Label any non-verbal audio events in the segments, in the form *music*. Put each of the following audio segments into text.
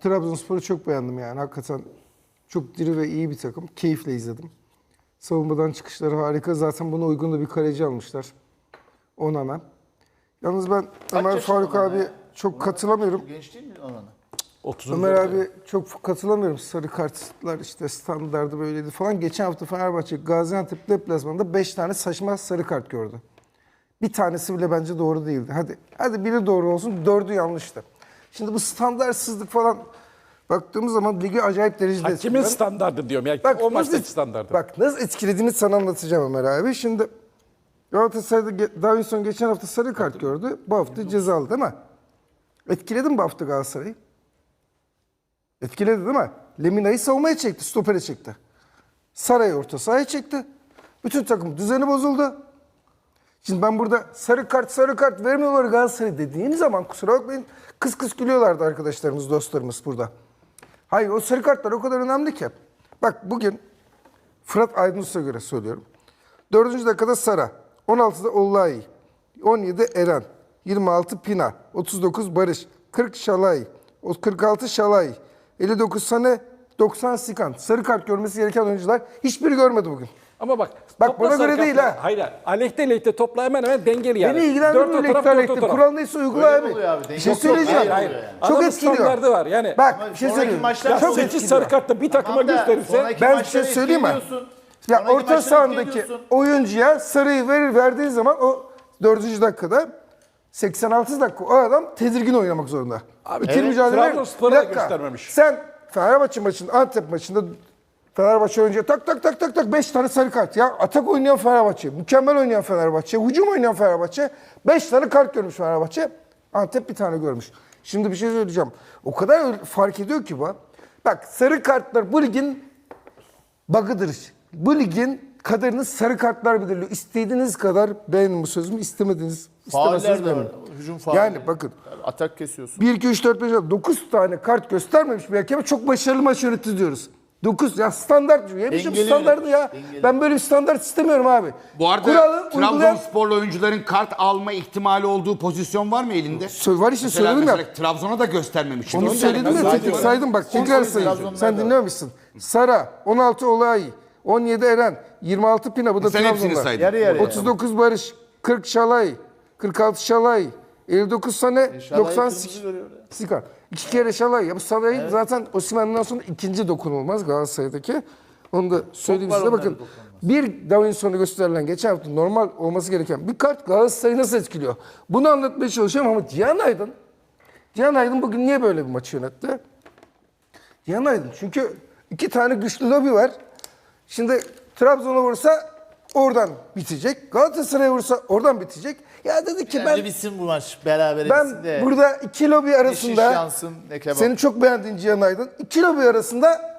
Trabzonspor'u çok beğendim yani. Hakikaten çok diri ve iyi bir takım. Keyifle izledim. Savunmadan çıkışları harika. Zaten buna uygun da bir kaleci almışlar. Onana. Yalnız ben Ömer yaşında Faruk Onana abi ya? çok katılamıyorum. Genç değil mi Onana? 30. Ömer abi çok katılamıyorum. Sarı kartlar işte standardı böyleydi falan. Geçen hafta Fenerbahçe Gaziantep deplasmanında 5 tane saçma sarı kart gördü. Bir tanesi bile bence doğru değildi. Hadi hadi biri doğru olsun, dördü yanlıştı. Şimdi bu standartsızlık falan baktığımız zaman ligi acayip derecede Hakimin standardı diyorum. Yani Bak o maçtaki standardı. Bak nasıl etkilediğini sana anlatacağım Ömer abi. Şimdi Galatasaray'da Davinson geçen hafta sarı kart gördü. Bu hafta cezalı değil mi? Etkiledi mi bu hafta Galatasaray'ı? Etkiledi değil mi? Lemina'yı savunmaya çekti, stopere çekti. Saray'ı orta sahaya çekti. Bütün takım düzeni bozuldu. Şimdi ben burada sarı kart sarı kart vermiyorlar Galatasaray dediğim zaman kusura bakmayın kıs kıs gülüyorlardı arkadaşlarımız, dostlarımız burada. Hayır o sarı kartlar o kadar önemli ki. Bak bugün Fırat Aydınus'a göre söylüyorum. 4. dakikada Sara, 16'da Ollayi, 17 Eren, 26 Pina, 39 Barış, 40 Şalay, o 46 Şalay, 59 Sane, 90 Sikan. Sarı kart görmesi gereken oyuncular hiçbiri görmedi bugün. Ama bak. Bak sarı göre değil ha. Hayır. Aleyhte lehte topla hemen hemen dengeli yani. Beni ilgilendirmiyor lekte. taraf. Kural neyse uygula Öyle abi. oluyor abi, Bir şey söyleyeceğim. Hayır hayır. Çok Adamın etkiliyor. standardı var. Yani Bak bir şey sonraki söyleyeyim. maçlar ya Çok 8 etkiliyor. sarı kartla bir takıma Tamam da gösterirse sonraki Ben bir maçları şey söyleyeyim mi? Ya Sonraki orta maçları sahandaki oyuncuya sarıyı verir verdiği zaman o 4. dakikada 86 dakika o adam tedirgin oynamak zorunda. Abi, İkili evet, Bir da dakika. göstermemiş. Sen Fenerbahçe maçında Antep maçında Fenerbahçe oyuncuya tak tak tak tak tak 5 tane sarı kart. Ya atak oynayan Fenerbahçe, mükemmel oynayan Fenerbahçe, hücum oynayan Fenerbahçe 5 tane kart görmüş Fenerbahçe. Antep bir tane görmüş. Şimdi bir şey söyleyeceğim. O kadar fark ediyor ki bu. Bak sarı kartlar bu ligin bug'ıdır. Bu ligin kaderini sarı kartlar belirliyor. İstediğiniz kadar beğenin bu sözümü, istemediğiniz istemezseniz beğenin. Hücum faulü. Yani bakın Atak kesiyorsun. 1, 2, 3, 4, 5, 6, 9 tane kart göstermemiş bir hakeme çok başarılı maç yönetti diyoruz. 9 ya standart diyor. Yemişim Dengeli standartı ya. dengeli. Ben böyle bir standart istemiyorum abi. Bu arada Kuralı uygulayan... Trabzonsporlu oyuncuların kart alma ihtimali olduğu pozisyon var mı elinde? Sö- var işte Mesela, söyledim ya. mesela Trabzon'a da göstermemiş. Onu söyledim ya tek saydım bak tekrar da Sen dinlememişsin. Sara 16 Olay 17 Eren 26 Pina bu da Sen hepsini Trabzon'da. saydın. Yarı yarıya. 39 Barış 40 Şalay 46 Şalay 59 Sane Şalay'ı 90 İki kere Şalay. Ya bu Şalay zaten Osimhen'den sonra ikinci dokunulmaz Galatasaray'daki. Onu da söyleyeyim size. Bakın dokunulmaz. bir Davinson'a gösterilen geçen hafta normal olması gereken bir kart Galatasaray'ı nasıl etkiliyor? Bunu anlatmaya çalışıyorum ama Cihan Aydın Cihan Aydın bugün niye böyle bir maçı yönetti? Cihan Aydın çünkü iki tane güçlü lobi var. Şimdi Trabzon'a vursa oradan bitecek. Galatasaray'a vursa oradan bitecek. Ya dedi ki Bence ben bitsin bu maç beraber ben bitsin de. burada iki lobi arasında yansın, ne kebap. seni çok beğendiğin Cihan Aydın iki lobi arasında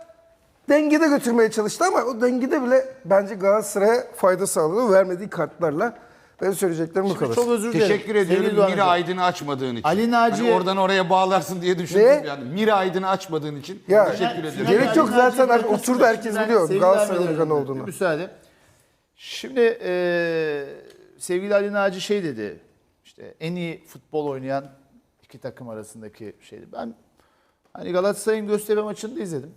dengede götürmeye çalıştı ama o dengede bile bence Galatasaray'a fayda sağladı vermediği kartlarla. Ben söyleyeceklerim bu kadar. Çok özür dilerim. Teşekkür ediyorum Doğan Mira Hocam. Aydın'ı açmadığın için. Ali Naci- Hani oradan oraya bağlarsın diye düşündüm Ne? yani. Mira Aydın'ı açmadığın için Ya, teşekkür ediyorum. Gerek yok zaten abi, oturdu, arkasında herkes biliyor Galatasaray Hoca'nın Hocam, olduğunu. Müsaade. Şimdi eee sevgili Ali Naci şey dedi. İşte en iyi futbol oynayan iki takım arasındaki şeydi. Ben hani Galatasaray'ın Göztepe maçını da izledim.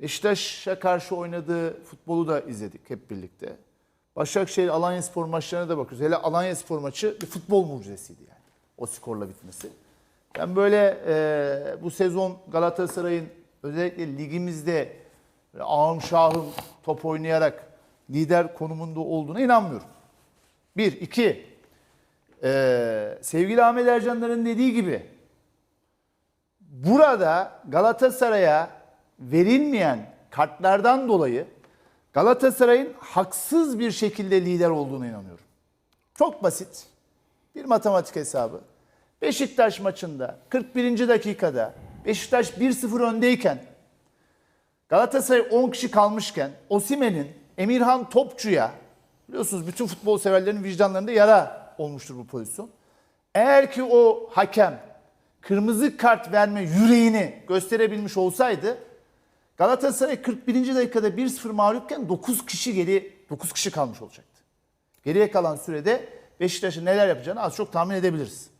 Beşiktaş'a karşı oynadığı futbolu da izledik hep birlikte. Başakşehir Alanyaspor maçlarına da bakıyoruz. Hele Alanyaspor maçı bir futbol mucizesiydi yani. O skorla bitmesi. Ben böyle e, bu sezon Galatasaray'ın özellikle ligimizde ağım şahım top oynayarak lider konumunda olduğuna inanmıyorum. Bir, iki, e, sevgili Ahmet Ercanlar'ın dediği gibi burada Galatasaray'a verilmeyen kartlardan dolayı Galatasaray'ın haksız bir şekilde lider olduğuna inanıyorum. Çok basit. Bir matematik hesabı. Beşiktaş maçında 41. dakikada Beşiktaş 1-0 öndeyken Galatasaray 10 kişi kalmışken Osimen'in Emirhan Topçu'ya biliyorsunuz bütün futbol severlerin vicdanlarında yara olmuştur bu pozisyon. Eğer ki o hakem kırmızı kart verme yüreğini gösterebilmiş olsaydı Galatasaray 41. dakikada 1-0 mağlupken 9 kişi geri 9 kişi kalmış olacaktı. Geriye kalan sürede Beşiktaş'ın neler yapacağını az çok tahmin edebiliriz.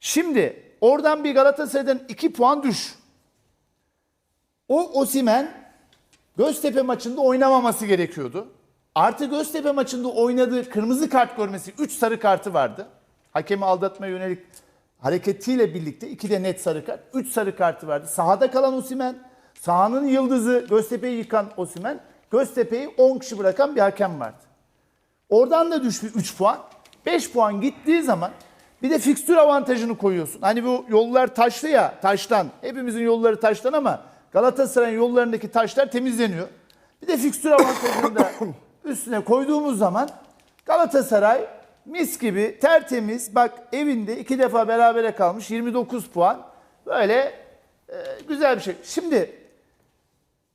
Şimdi oradan bir Galatasaray'dan 2 puan düş. O Osimen Göztepe maçında oynamaması gerekiyordu. Artı Göztepe maçında oynadığı kırmızı kart görmesi 3 sarı kartı vardı. Hakemi aldatmaya yönelik hareketiyle birlikte 2 de net sarı kart. 3 sarı kartı vardı. Sahada kalan Osimen, sahanın yıldızı Göztepe'yi yıkan Osimen, Göztepe'yi 10 kişi bırakan bir hakem vardı. Oradan da düştü 3 puan. 5 puan gittiği zaman bir de fikstür avantajını koyuyorsun. Hani bu yollar taşlı ya taştan. Hepimizin yolları taştan ama Galatasaray'ın yollarındaki taşlar temizleniyor. Bir de fikstür avantajını da *coughs* üstüne koyduğumuz zaman Galatasaray mis gibi tertemiz bak evinde iki defa berabere kalmış 29 puan. Böyle e, güzel bir şey. Şimdi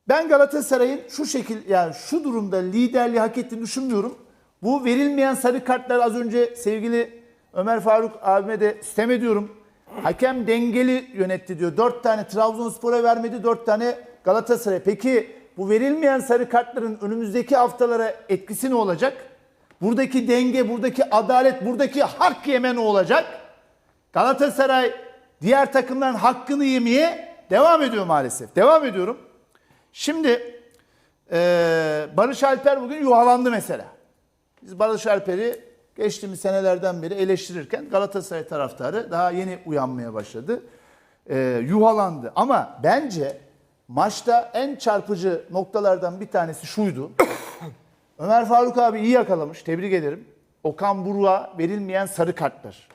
ben Galatasaray'ın şu şekil yani şu durumda liderliği hak ettiğini düşünmüyorum. Bu verilmeyen sarı kartlar az önce sevgili Ömer Faruk abime de sistem ediyorum. Hakem dengeli yönetti diyor. Dört tane Trabzonspor'a vermedi, dört tane Galatasaray. Peki bu verilmeyen sarı kartların önümüzdeki haftalara etkisi ne olacak? Buradaki denge, buradaki adalet, buradaki hak yeme ne olacak? Galatasaray diğer takımların hakkını yemeye devam ediyor maalesef. Devam ediyorum. Şimdi eee, Barış Alper bugün yuhalandı mesela. Biz Barış Alper'i geçtiğimiz senelerden beri eleştirirken Galatasaray taraftarı daha yeni uyanmaya başladı. Eee, yuhalandı ama bence maçta en çarpıcı noktalardan bir tanesi şuydu. *coughs* Ömer Faruk abi iyi yakalamış. Tebrik ederim. Okan Buruk'a verilmeyen sarı kartlar.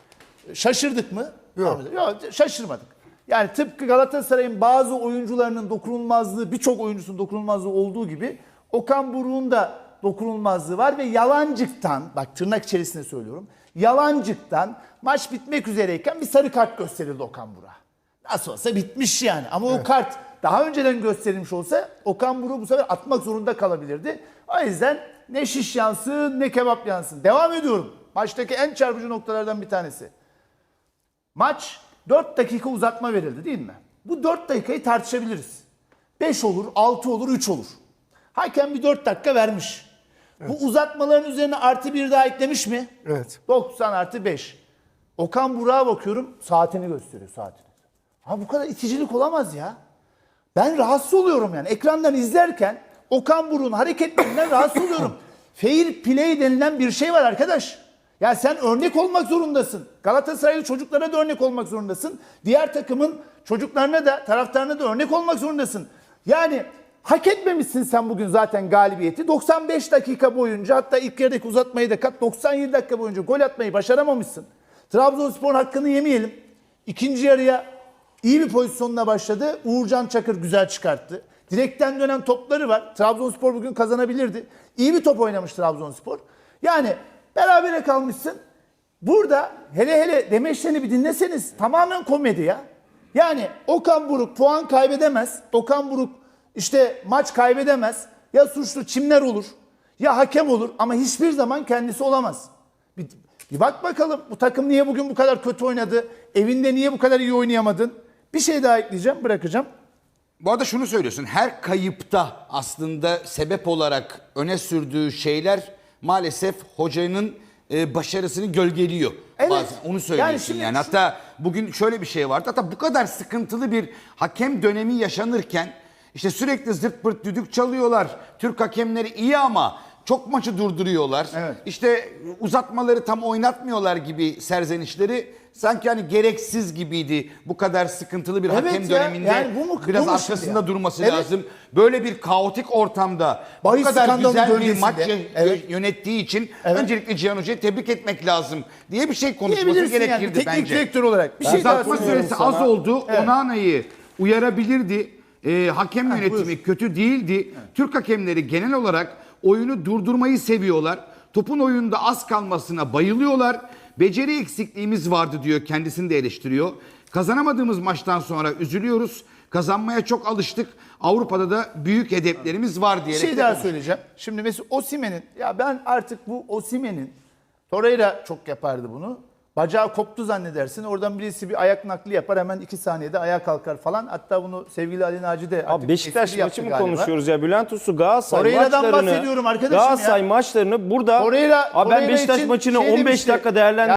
Şaşırdık mı? Yok. Yok şaşırmadık. Yani tıpkı Galatasaray'ın bazı oyuncularının dokunulmazlığı, birçok oyuncusunun dokunulmazlığı olduğu gibi Okan Buruk'un da dokunulmazlığı var ve yalancıktan, bak tırnak içerisinde söylüyorum, yalancıktan maç bitmek üzereyken bir sarı kart gösterildi Okan Buruk'a. Nasıl olsa bitmiş yani. Ama o kart daha önceden gösterilmiş olsa Okan Buruk bu sefer atmak zorunda kalabilirdi. O yüzden ne şiş yansın ne kebap yansın. Devam ediyorum. Maçtaki en çarpıcı noktalardan bir tanesi. Maç 4 dakika uzatma verildi değil mi? Bu 4 dakikayı tartışabiliriz. 5 olur, 6 olur, 3 olur. Hakem bir 4 dakika vermiş. Bu uzatmaların üzerine artı bir daha eklemiş mi? Evet. 90 artı 5. Okan Burak'a bakıyorum saatini gösteriyor saatini. Ha bu kadar iticilik olamaz ya. Ben rahatsız oluyorum yani. Ekrandan izlerken Okan Buruk'un hareketlerinden rahatsız oluyorum. *laughs* Fair play denilen bir şey var arkadaş. Ya sen örnek olmak zorundasın. Galatasaraylı çocuklara da örnek olmak zorundasın. Diğer takımın çocuklarına da taraftarına da örnek olmak zorundasın. Yani hak etmemişsin sen bugün zaten galibiyeti. 95 dakika boyunca hatta ilk yarıdaki uzatmayı da kat 97 dakika boyunca gol atmayı başaramamışsın. Trabzonspor'un hakkını yemeyelim. İkinci yarıya iyi bir pozisyonla başladı. Uğurcan Çakır güzel çıkarttı. Direkten dönen topları var. Trabzonspor bugün kazanabilirdi. İyi bir top oynamış Trabzonspor. Yani berabere kalmışsın. Burada hele hele demeçlerini bir dinleseniz tamamen komedi ya. Yani Okan Buruk puan kaybedemez. Okan Buruk işte maç kaybedemez. Ya suçlu çimler olur ya hakem olur ama hiçbir zaman kendisi olamaz. Bir, bir bak bakalım bu takım niye bugün bu kadar kötü oynadı? Evinde niye bu kadar iyi oynayamadın? Bir şey daha ekleyeceğim, bırakacağım. Bu arada şunu söylüyorsun. Her kayıpta aslında sebep olarak öne sürdüğü şeyler maalesef hocanın e, başarısını gölgeliyor. Evet. Bazen onu söylüyorsun Yani yani. şimdi şu- Hatta bugün şöyle bir şey vardı. Hatta bu kadar sıkıntılı bir hakem dönemi yaşanırken işte sürekli zırt pırt düdük çalıyorlar. Türk hakemleri iyi ama çok maçı durduruyorlar. Evet. İşte uzatmaları tam oynatmıyorlar gibi serzenişleri sanki hani gereksiz gibiydi. Bu kadar sıkıntılı bir Evet hakem ya, döneminde yani bu mu- biraz bu arkasında ya? durması Evet. lazım. Böyle bir kaotik ortamda bu Bahis kadar skandalının güzel bir maç Evet. yönettiği için Evet. öncelikle Cihan Hoca'yı tebrik etmek lazım diye bir şey konuşması Diyebilirsin yani gerekirdi teknik bence. direktör olarak. Bir şey daha süresi az oldu. Evet. Onana'yı uyarabilirdi. Ee, hakem yönetimi buyur. kötü değildi. Türk hakemleri genel olarak oyunu durdurmayı seviyorlar. Topun oyunda az kalmasına bayılıyorlar. Beceri eksikliğimiz vardı diyor. Kendisini de eleştiriyor. Kazanamadığımız maçtan sonra üzülüyoruz. Kazanmaya çok alıştık. Avrupa'da da büyük hedeflerimiz var Bir diyerek şey de daha söyleyeceğim. Şimdi mesela Osimen'in ya ben artık bu Osimen'in Torreira çok yapardı bunu. Bacağı koptu zannedersin. Oradan birisi bir ayak nakli yapar hemen iki saniyede ayağa kalkar falan. Hatta bunu sevgili Ali Naci de Abi Beşiktaş maçı mı galiba. konuşuyoruz ya? Bülent Usu Galatasaray Torreira'dan maçlarını bahsediyorum arkadaşım Galatasaray ya. maçlarını burada Torreira- Abi ben Beşiktaş maçını şey 15 demişti. dakika değerlendirdim.